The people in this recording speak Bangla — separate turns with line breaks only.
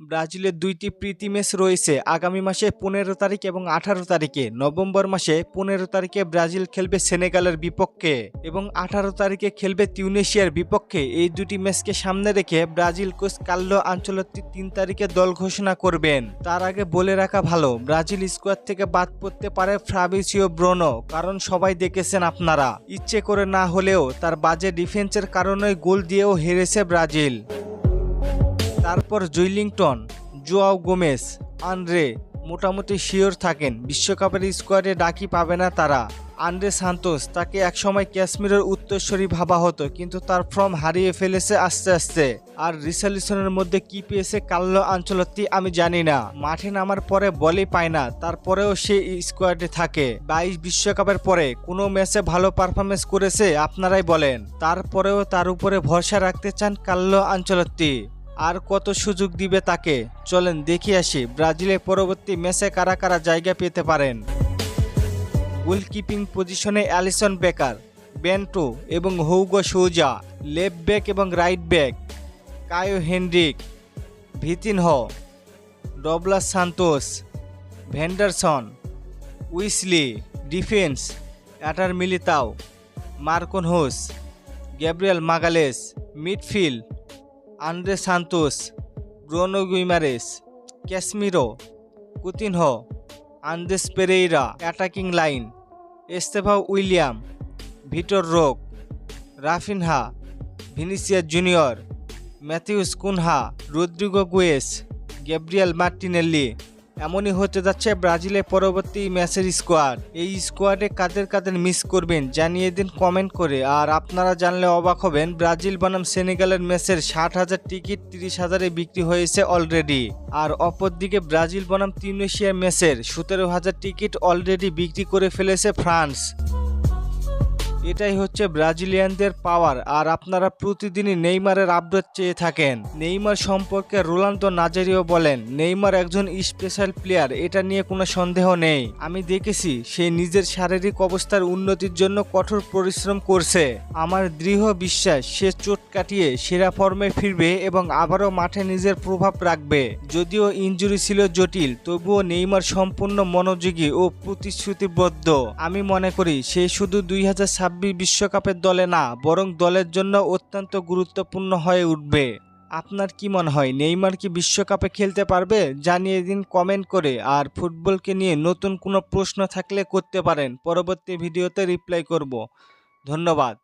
ব্রাজিলের দুইটি প্রীতি ম্যাচ রয়েছে। আগামী মাসে পনেরো তারিখ এবং আঠারো তারিখে। নভেম্বর মাসে পনেরো তারিখে ব্রাজিল খেলবে সেনেগালের বিপক্ষে এবং আঠারো তারিখে খেলবে তিউনেশিয়ার বিপক্ষে। এই দুটি ম্যাচকে সামনে রেখে ব্রাজিল কোচ কাল্লো আঞ্চলত্তি তিন তারিখে দল ঘোষণা করবেন। তার আগে বলে রাখা ভালো, ব্রাজিল স্কোয়াড থেকে বাদ পড়তে পারে ফ্রাবিসিও ব্রোনো, কারণ সবাই দেখেছেন আপনারা। ইচ্ছে করে না হলেও তার বাজে ডিফেন্সের কারণে গোল দিয়েও হেরেছে ব্রাজিল। তারপর জুইলিংটন, জোয়াও গোমেস আন্দ্রে মোটামুটি শিওর থাকেন, বিশ্বকাপের স্কোয়াডে ডাকি পাবে না তারা। আন্দ্রে সান্তোস তাকে একসময় কাশ্মীরের উত্তরস্বরী ভাবা হতো, কিন্তু তার ফর্ম হারিয়ে ফেলেছে আস্তে আস্তে। আর রিসালিসনের মধ্যে কি পেয়েছে কাল্লো আঞ্চলত্তি আমি জানি না। মাঠে নামার পরে বলই পায় না, তারপরেও সে স্কোয়াডে থাকে। বাইশ বিশ্বকাপের পরে কোনো ম্যাচে ভালো পারফরমেন্স করেছে, আপনারাই বলেন। তারপরেও তার উপরে ভরসা রাখতে চান কাল্লো আঞ্চলত্তি। আর কত সুযোগ দিবে তাকে? চলেন, দেখে আসি। ব্রাজিলের পরবর্তী ম্যাচে কারা কারা জায়গা পেতে পারেন? গোলকিপিং পজিশনে অ্যালিসন বেকার, বেন্টো এবং হৌগো সৌজা, লেফট ব্যাক এবং right back, Caio Henrique, Vitinho, Douglas Santos Vanderson Wesley, defence অ্যাটার Militao মার্কন হোস Gabriel Magalhaes, midfield Andre Santos, Bruno Guimaraes, Casemiro, Coutinho Andreas Pereira, attacking line, Estevao Willian, Vitor Roque, Raphinha Vinicius Junior, Matheus Cunha, Rodrygo Goes Gabriel Martinelli. এমনই হতে যাচ্ছে ব্রাজিলের পরবর্তী ম্যাচের স্কোয়াড। এই স্কোয়াডে কাদের কাদের মিস করবেন জানিয়ে দিন কমেন্ট করে। আর আপনারা জানলে অবাক হবেন, ব্রাজিল বনাম সেনেগালের ম্যাচের ষাট হাজার টিকিট তিরিশ হাজারে বিক্রি হয়েছে অলরেডি। আর অপরদিকে ব্রাজিল বনাম তিউনেশিয়ার ম্যাচের সতেরো হাজার টিকিট অলরেডি বিক্রি করে ফেলেছে ফ্রান্স। এটাই হচ্ছে ব্রাজিলিয়ানদের পাওয়ার আর আপনারা প্রতিদিনই নেইমারের আপডেট চেয়ে থাকেন। নেইমার সম্পর্কে রোনাল্ডো নাজারিও বলেন, নেইমার একজন স্পেশাল প্লেয়ার এটা নিয়ে কোনো সন্দেহ নেই। আমি দেখেছি, সে নিজের শারীরিক অবস্থার উন্নতির জন্য কঠোর পরিশ্রম করছে। আমার দৃঢ় বিশ্বাস, সে চোট কাটিয়ে সেরা ফর্মে ফিরবে এবং আবারও মাঠে নিজের প্রভাব রাখবে। যদিও ইঞ্জুরি ছিল জটিল, তবুও নেইমার সম্পূর্ণ মনোযোগী ও প্রতিশ্রুতিবদ্ধ। আমি মনে করি, সে শুধু দুই ছাব্বিশ বিশ্বকাপের দলে না, বরং দলের জন্য অত্যন্ত গুরুত্বপূর্ণ হয়ে উঠবে। আপনার কি মনে হয়, নেইমার কি বিশ্বকাপে খেলতে পারবে? জানিয়ে দিন কমেন্ট করে। আর ফুটবলকে নিয়ে নতুন কোনো প্রশ্ন থাকলে করতে পারেন। পরবর্তী ভিডিওতে রিপ্লাই করব। ধন্যবাদ।